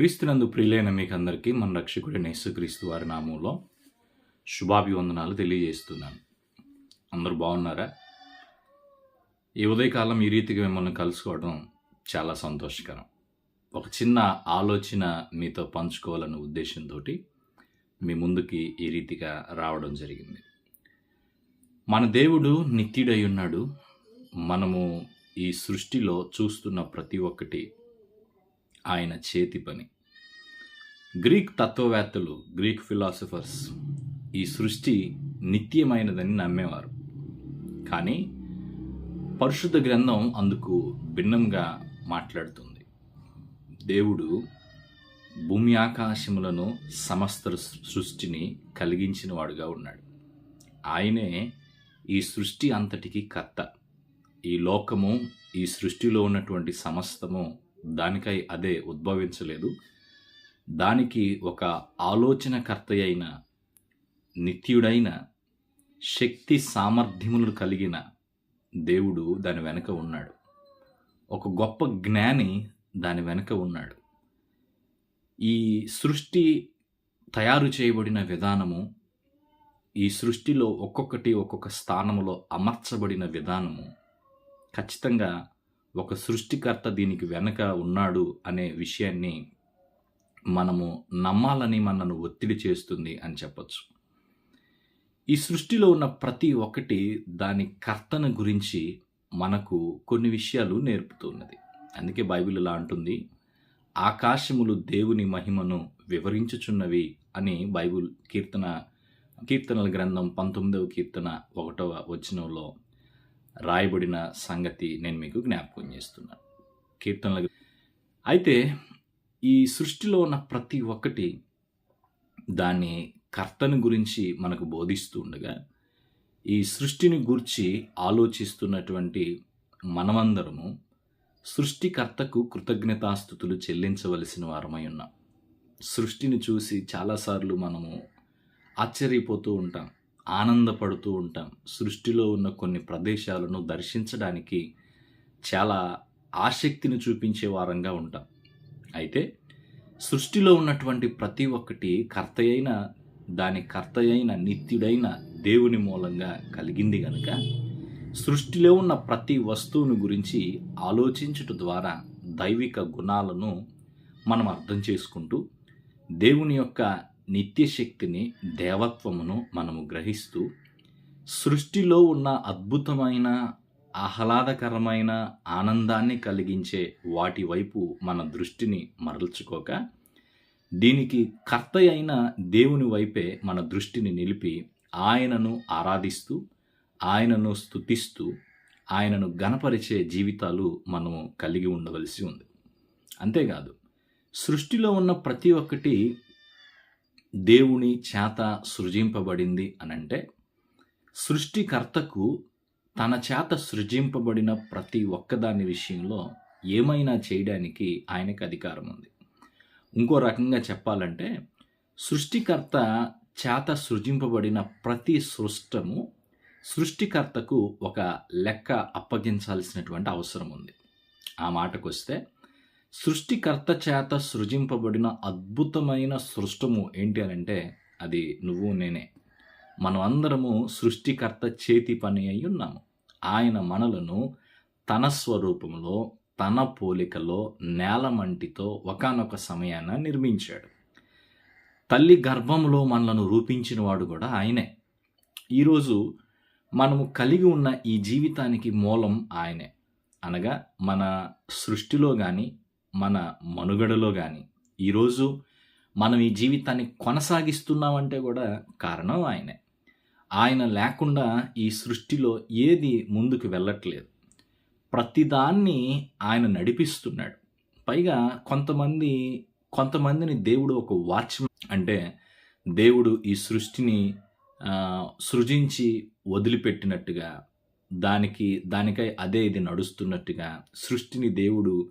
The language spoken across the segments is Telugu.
క్రీస్తునందు ప్రియులైన మీకు అందరికీ మన రక్షకుడి నేసుక్రీస్తు వారి నామంలో శుభాభివందనాలు తెలియజేస్తున్నాను. అందరూ బాగున్నారా? ఈ ఉదయకాలం ఈ రీతిగా మిమ్మల్ని కలుసుకోవడం చాలా సంతోషకరం. ఒక చిన్న ఆలోచన మీతో పంచుకోవాలన్న ఉద్దేశంతో మీ ముందుకి ఈ రీతిగా రావడం జరిగింది. మన దేవుడు నిత్యుడై ఉన్నాడు. మనము ఈ సృష్టిలో చూస్తున్న ప్రతి ఒక్కటి ఆయన చేతి పని. గ్రీక్ తత్వవేత్తలు గ్రీక్ ఫిలాసఫర్స్ ఈ సృష్టి నిత్యమైనదని నమ్మేవారు. కానీ పరిశుద్ధ గ్రంథం అందుకు భిన్నంగా మాట్లాడుతుంది. దేవుడు భూమి ఆకాశములను సమస్త సృష్టిని కలిగించిన వాడుగా ఉన్నాడు. ఆయనే ఈ సృష్టి అంతటికి కర్త. ఈ లోకము ఈ సృష్టిలో ఉన్నటువంటి సమస్తము దానికై అదే ఉద్భవించలేదు. దానికి ఒక ఆలోచనకర్త అయిన నిత్యుడైన శక్తి సామర్థ్యములు కలిగిన దేవుడు దాని వెనుక ఉన్నాడు. ఒక గొప్ప జ్ఞాని దాని వెనుక ఉన్నాడు. ఈ సృష్టి తయారు చేయబడిన విధానము ఈ సృష్టిలో ఒక్కొక్కటి ఒక్కొక్క స్థానములో అమర్చబడిన విధానము ఖచ్చితంగా ఒక సృష్టికర్త దీనికి వెనక ఉన్నాడు అనే విషయాన్ని మనము నమ్మాలని మనను ఒత్తిడి చేస్తుంది అని చెప్పచ్చు. ఈ సృష్టిలో ఉన్న ప్రతి ఒక్కటి దాని కర్తన గురించి మనకు కొన్ని విషయాలు నేర్పుతున్నది. అందుకే బైబిల్ ఇలా అంటుంది ఆకాశములు దేవుని మహిమను వివరించుచున్నవి అని బైబిల్ కీర్తన కీర్తనల గ్రంథం పంతొమ్మిదవ కీర్తన ఒకటవ వచనంలో రాయబడిన సంగతి నేను మీకు జ్ఞాపకం చేస్తున్నాను. కీర్తనల. అయితే ఈ సృష్టిలో ఉన్న ప్రతి ఒక్కటి దాని కర్తను గురించి మనకు బోధిస్తూ ఉండగా ఈ సృష్టిని గురించి ఆలోచిస్తున్నటువంటి మనమందరము సృష్టికర్తకు కృతజ్ఞతాస్థుతులు చెల్లించవలసిన వారమై ఉన్నాం. సృష్టిని చూసి చాలాసార్లు మనము ఆశ్చర్యపోతూ ఉంటాం. ఆనందపడుతూ ఉంటాం. సృష్టిలో ఉన్న కొన్ని ప్రదేశాలను దర్శించడానికి చాలా ఆసక్తిని చూపించే వారంగా ఉంటాం. అయితే సృష్టిలో ఉన్నటువంటి ప్రతి ఒక్కటి కర్తయైన దాని కర్తయైన నిత్యుడైన దేవుని మూలంగా కలిగింది కనుక సృష్టిలో ఉన్న ప్రతి వస్తువును గురించి ఆలోచించుట ద్వారా దైవిక గుణాలను మనం అర్థం చేసుకుంటూ దేవుని యొక్క నిత్యశక్తిని దేవత్వమును మనము గ్రహిస్తూ సృష్టిలో ఉన్న అద్భుతమైన ఆహ్లాదకరమైన ఆనందాన్ని కలిగించే వాటి వైపు మన దృష్టిని మరల్చుకోక దీనికి కర్త అయిన దేవుని వైపే మన దృష్టిని నిలిపి ఆయనను ఆరాధిస్తూ ఆయనను స్తుతిస్తూ ఆయనను గణపరిచే జీవితాలు మనము కలిగి ఉండవలసి ఉంది. అంతేకాదు సృష్టిలో ఉన్న ప్రతి ఒక్కటి దేవుని చేత సృజింపబడింది అనంటే సృష్టికర్తకు తన చేత సృజింపబడిన ప్రతి ఒక్కదాని విషయంలో ఏమైనా చేయడానికి ఆయనకు అధికారం ఉంది. ఇంకో రకంగా చెప్పాలంటే సృష్టికర్త చేత సృజింపబడిన ప్రతి సృష్టము సృష్టికర్తకు ఒక లెక్క అప్పగించాల్సినటువంటి అవసరం ఉంది. ఆ మాటకు వస్తే సృష్టికర్త చేత సృజింపబడిన అద్భుతమైన సృష్టము ఏంటి అని అంటే అది నువ్వు నేనే. మనం అందరము సృష్టికర్త చేతి పని అయి ఉన్నాము. ఆయన మనలను తన స్వరూపంలో తన పోలికలో నేలమంటితో ఒకనొక సమయాన నిర్మించాడు. తల్లి గర్భంలో మనలను రూపించినవాడు కూడా ఆయనే. ఈరోజు మనము కలిగి ఉన్న ఈ జీవితానికి మూలం ఆయనే. అనగా మన సృష్టిలో కానీ మన మనుగడలో కానీ ఈరోజు మనం ఈ జీవితాన్ని కొనసాగిస్తున్నామంటే కూడా కారణం ఆయనే. ఆయన లేకుండా ఈ సృష్టిలో ఏది ముందుకు వెళ్ళట్లేదు. ప్రతిదాన్ని ఆయన నడిపిస్తున్నాడు. పైగా కొంతమంది కొంతమందిని దేవుడు ఒక వాచ్మెన్ అంటే దేవుడు ఈ సృష్టిని సృజించి వదిలిపెట్టినట్టుగా దానికి దానికై అదే ఇది నడుస్తున్నట్టుగా సృష్టిని దేవుడు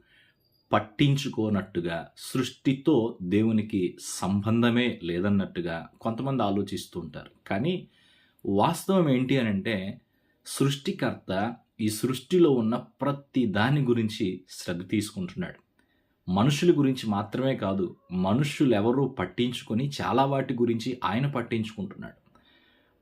పట్టించుకోనట్టుగా సృష్టితో దేవునికి సంబంధమే లేదన్నట్టుగా కొంతమంది ఆలోచిస్తూ ఉంటారు. కానీ వాస్తవం ఏంటి అని అంటే సృష్టికర్త ఈ సృష్టిలో ఉన్న ప్రతి దాని గురించి శ్రద్ధ తీసుకుంటున్నాడు. మనుషుల గురించి మాత్రమే కాదు మనుషులు ఎవరూ పట్టించుకొని చాలా వాటి గురించి ఆయన పట్టించుకుంటున్నాడు.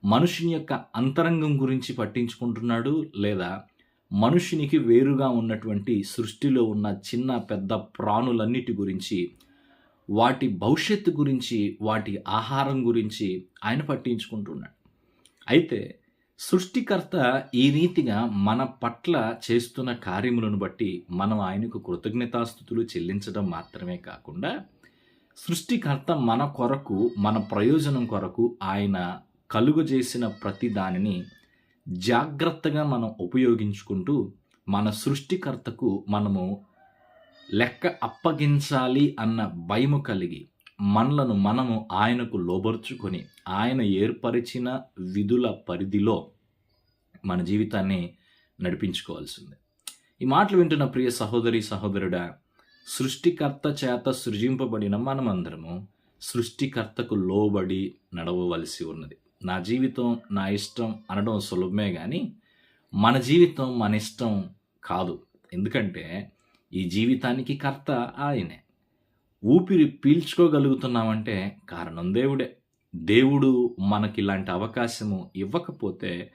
మనుషుని యొక్క అంతరంగం గురించి పట్టించుకుంటున్నాడు లేదా మనుషునికి వేరుగా ఉన్నటువంటి సృష్టిలో ఉన్న చిన్న పెద్ద ప్రాణులన్నిటి గురించి వాటి భవిష్యత్తు గురించి వాటి ఆహారం గురించి ఆయన పట్టించుకుంటున్నాడు. అయితే సృష్టికర్త ఈ రీతిగా మన పట్ల చేస్తున్న కార్యములను బట్టి మనం ఆయనకు కృతజ్ఞతాస్థుతులు చెల్లించడం మాత్రమే కాకుండా సృష్టికర్త మన కొరకు మన ప్రయోజనం కొరకు ఆయన కలుగజేసిన ప్రతి దానిని జాగ్రత్తగా మనం ఉపయోగించుకుంటూ మన సృష్టికర్తకు మనము లెక్క అప్పగించాలి అన్న భయము కలిగి మనలను మనము ఆయనకు లోబర్చుకొని ఆయన ఏర్పరిచిన విధుల పరిధిలో మన జీవితాన్ని నడిపించుకోవాల్సింది. ఈ మాటలు వింటున్న ప్రియ సహోదరి సహోదరుడా సృష్టికర్త చేత సృజింపబడిన మనమందరము సృష్టికర్తకు లోబడి నడవవలసి ఉన్నది. నా జీవితం నా ఇష్టం అనడం సులభమే కానీ మన జీవితం మన ఇష్టం కాదు. ఎందుకంటే ఈ జీవితానికి కర్త ఆయనే. ఊపిరి పీల్చుకోగలుగుతున్నామంటే కారణం దేవుడే. దేవుడు మనకి ఇలాంటి అవకాశము ఇవ్వకపోతే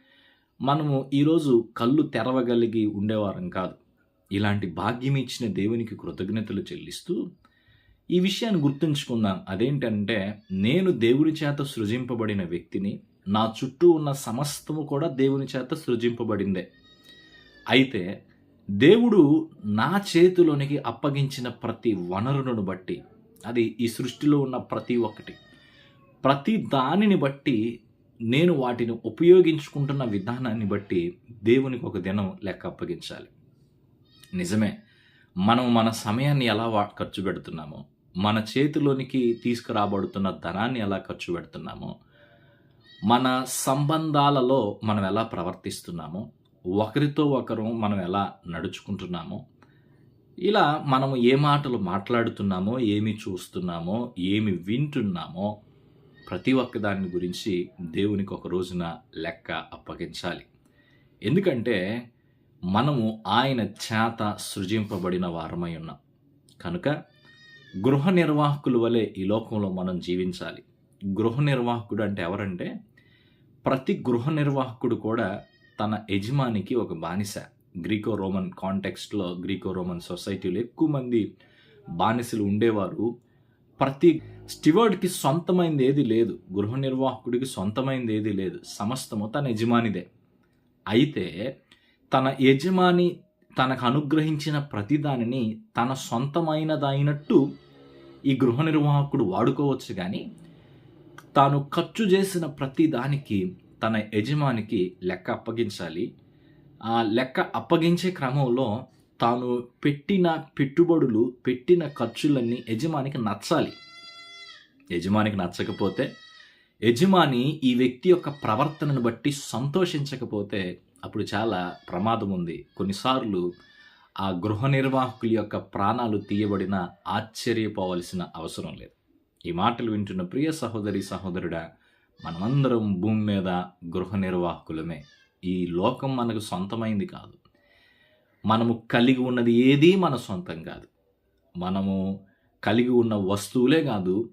మనము ఈరోజు కళ్ళు తెరవగలిగి ఉండేవారం కాదు. ఇలాంటి భాగ్యం ఇచ్చిన దేవునికి కృతజ్ఞతలు చెల్లిస్తూ ఈ విషయాన్ని గుర్తుంచుకుందాం. అదేంటంటే నేను దేవుని చేత సృజింపబడిన వ్యక్తిని నా చుట్టూ ఉన్న సమస్తము కూడా దేవుని చేత సృజింపబడిందే. అయితే దేవుడు నా చేతిలోనికి అప్పగించిన ప్రతి వనరులను బట్టి అది ఈ సృష్టిలో ఉన్న ప్రతి ఒక్కటి ప్రతి దానిని బట్టి నేను వాటిని ఉపయోగించుకుంటున్న విధానాన్ని బట్టి దేవునికి ఒక దినం లెక్క అప్పగించాలి. నిజమే. మనం మన సమయాన్ని ఎలా ఖర్చు పెడుతున్నామో మన చేతిలోనికి తీసుకురాబడుతున్న ధనాన్ని ఎలా ఖర్చు పెడుతున్నామో మన సంబంధాలలో మనం ఎలా ప్రవర్తిస్తున్నామో ఒకరితో ఒకరు మనం ఎలా నడుచుకుంటున్నామో ఇలా మనము ఏ మాటలు మాట్లాడుతున్నామో ఏమి చూస్తున్నామో ఏమి వింటున్నామో ప్రతి ఒక్క దాని గురించి దేవునికి ఒక రోజున లెక్క అప్పగించాలి. ఎందుకంటే మనము ఆయన చేత సృజింపబడిన వారమై ఉన్నాం కనుక గృహ నిర్వాహకుల వలె ఈ లోకంలో మనం జీవించాలి. గృహ నిర్వాహకుడు అంటే ఎవరంటే ప్రతి గృహ నిర్వాహకుడు కూడా తన యజమానికి ఒక బానిస. గ్రీకో రోమన్ కాంటెక్స్ట్లో గ్రీకో రోమన్ సొసైటీలో ఎక్కువ మంది బానిసలు ఉండేవారు. ప్రతి స్టివర్డ్కి సొంతమైంది ఏది లేదు. గృహ నిర్వాహకుడికి సొంతమైంది ఏది లేదు. సమస్తము తన యజమానిదే. అయితే తన యజమాని తనకు అనుగ్రహించిన ప్రతిదానిని తన సొంతమైనదైనట్టు ఈ గృహ నిర్వాహకుడు వాడుకోవచ్చు కానీ తాను ఖర్చు చేసిన ప్రతి దానికి తన యజమానికి లెక్క అప్పగించాలి. ఆ లెక్క అప్పగించే క్రమంలో తాను పెట్టిన పెట్టుబడులు పెట్టిన ఖర్చులన్నీ యజమానికి నచ్చాలి. యజమానికి నచ్చకపోతే యజమాని ఈ వ్యక్తి యొక్క ప్రవర్తనను బట్టి సంతోషించకపోతే అప్పుడు చాలా ప్రమాదం ఉంది కొన్నిసార్లు ఆ గృహ నిర్వాహకుల యొక్క ప్రాణాలు తీయబడిన ఆశ్చర్యపోవలసిన అవసరం లేదు. ఈ మాటలు వింటున్న ప్రియ సహోదరి సహోదరుడా మనమందరం భూమి మీద గృహ నిర్వాహకులమే. ఈ లోకం మనకు సొంతమైంది కాదు. మనము కలిగి ఉన్నది ఏదీ మన సొంతం కాదు. మనము కలిగి ఉన్న వస్తువులే కాదు.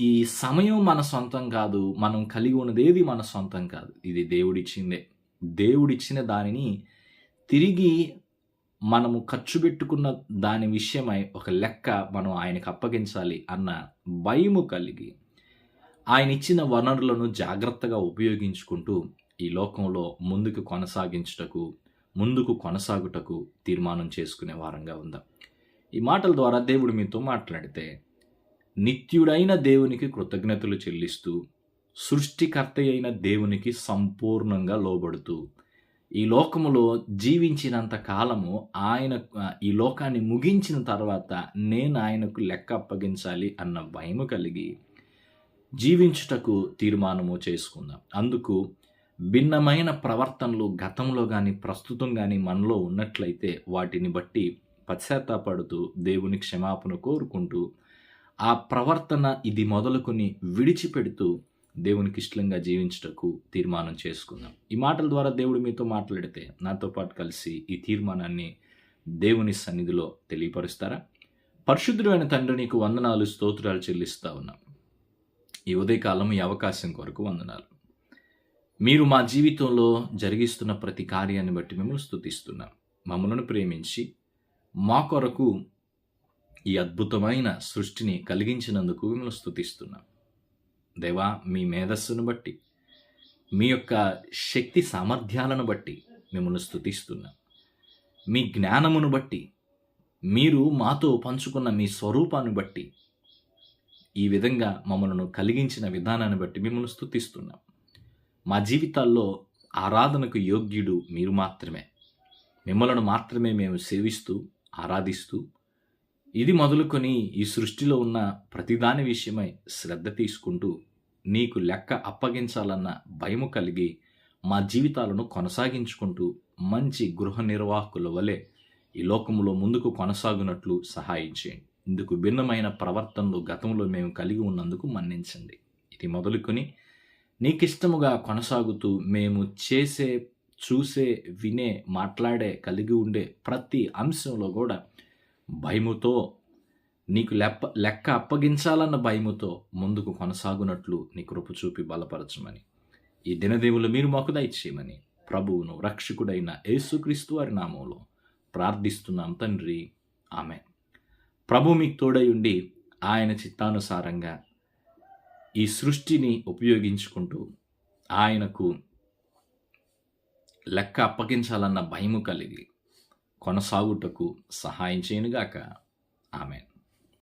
ఈ సమయం మన సొంతం కాదు. మనం కలిగి ఉన్నది ఏది మన సొంతం కాదు. ఇది దేవుడిచ్చిందే. దేవుడిచ్చిన దానిని తిరిగి మనము ఖర్చు పెట్టుకున్న దాని విషయమై ఒక లెక్క మనం ఆయనకు అప్పగించాలి అన్న భయము కలిగి ఆయన ఇచ్చిన వనరులను జాగ్రత్తగా ఉపయోగించుకుంటూ ఈ లోకంలో ముందుకు కొనసాగించుటకు ముందుకు కొనసాగుటకు తీర్మానం చేసుకునే వారంగా ఉందాం. ఈ మాటల ద్వారా దేవుడు మీతో మాట్లాడితే నిత్యుడైన దేవునికి కృతజ్ఞతలు చెల్లిస్తూ సృష్టికర్త అయిన దేవునికి సంపూర్ణంగా లోబడుతూ ఈ లోకములో జీవించినంత కాలము ఆయన ఈ లోకాన్ని ముగించిన తర్వాత నేను ఆయనకు లెక్క అప్పగించాలి అన్న భయము కలిగి జీవించుటకు తీర్మానము చేసుకుందాం. అందుకు భిన్నమైన ప్రవర్తనలు గతంలో కానీ ప్రస్తుతం కానీ మనలో ఉన్నట్లయితే వాటిని బట్టి పశ్చాత్తాపడుతూ దేవుని క్షమాపణ కోరుకుంటూ ఆ ప్రవర్తన ఇది మొదలుకొని విడిచిపెడుతూ దేవునికి ఇష్టంగా జీవించుటకు తీర్మానం చేసుకుందాం. ఈ మాటల ద్వారా దేవుడు మీతో మాట్లాడితే నాతో పాటు కలిసి ఈ తీర్మానాన్ని దేవుని సన్నిధిలో తెలియపరుస్తారా? పరిశుద్ధుడైన తండ్రి నీకు వందనాలు స్తోత్రాలు చెల్లిస్తా ఉన్నాం. ఈ ఉదయకాలం ఈ అవకాశం కొరకు వందనాలు. మీరు మా జీవితంలో జరిగిస్తున్న ప్రతి కార్యాన్ని బట్టి మిమ్మల్ని స్థుతిస్తున్నాం మమ్మలను ప్రేమించి మా కొరకు ఈ అద్భుతమైన సృష్టిని కలిగించినందుకు మిమ్మల్ని స్థుతిస్తున్నాం దేవా మీ మేధస్సును బట్టి మీ యొక్క శక్తి సామర్థ్యాలను బట్టి మిమ్మల్ని స్థుతిస్తున్నాం. మీ జ్ఞానమును బట్టి మీరు మాతో పంచుకున్న మీ స్వరూపాన్ని బట్టి ఈ విధంగా మమ్మల్ని కలిగించిన విధానాన్ని బట్టి మిమ్మల్ని స్థుతిస్తున్నాం. మా జీవితాల్లో ఆరాధనకు యోగ్యుడు మీరు మాత్రమే. మిమ్మలను మాత్రమే మేము సేవిస్తూ ఆరాధిస్తూ ఇది మొదలుకొని ఈ సృష్టిలో ఉన్న ప్రతిదాని విషయమై శ్రద్ధ తీసుకుంటూ నీకు లెక్క అప్పగించాలన్న భయము కలిగి మా జీవితాలను కొనసాగించుకుంటూ మంచి గృహ నిర్వాహకుల వలె ఈ లోకంలో ముందుకు కొనసాగునట్లు సహాయం చేయండి. ఇందుకు భిన్నమైన ప్రవర్తనలు గతంలో మేము కలిగి ఉన్నందుకు మన్నించండి. ఇది మొదలుకొని నీకిష్టముగా కొనసాగుతూ మేము చేసే చూసే వినే మాట్లాడే కలిగి ఉండే ప్రతి అంశంలో కూడా భయముతో నీకు లెప్ప లెక్క అప్పగించాలన్న భయముతో ముందుకు కొనసాగునట్లు నీ కృప చూపి బలపరచమని. ఈ దినదేవులు మీరు మాకు దయచేయమని ప్రభువును రక్షకుడైన యేసుక్రీస్తు వారి నామంలో ప్రార్థిస్తున్నాం తండ్రి. ఆమె ప్రభు మీకు తోడై ఉండి ఆయన చిత్తానుసారంగా ఈ సృష్టిని ఉపయోగించుకుంటూ ఆయనకు లెక్క అప్పగించాలన్న భయము కలిగి కొనసాగుటకు సహాయం చేయనుగాక. ఆమెన్.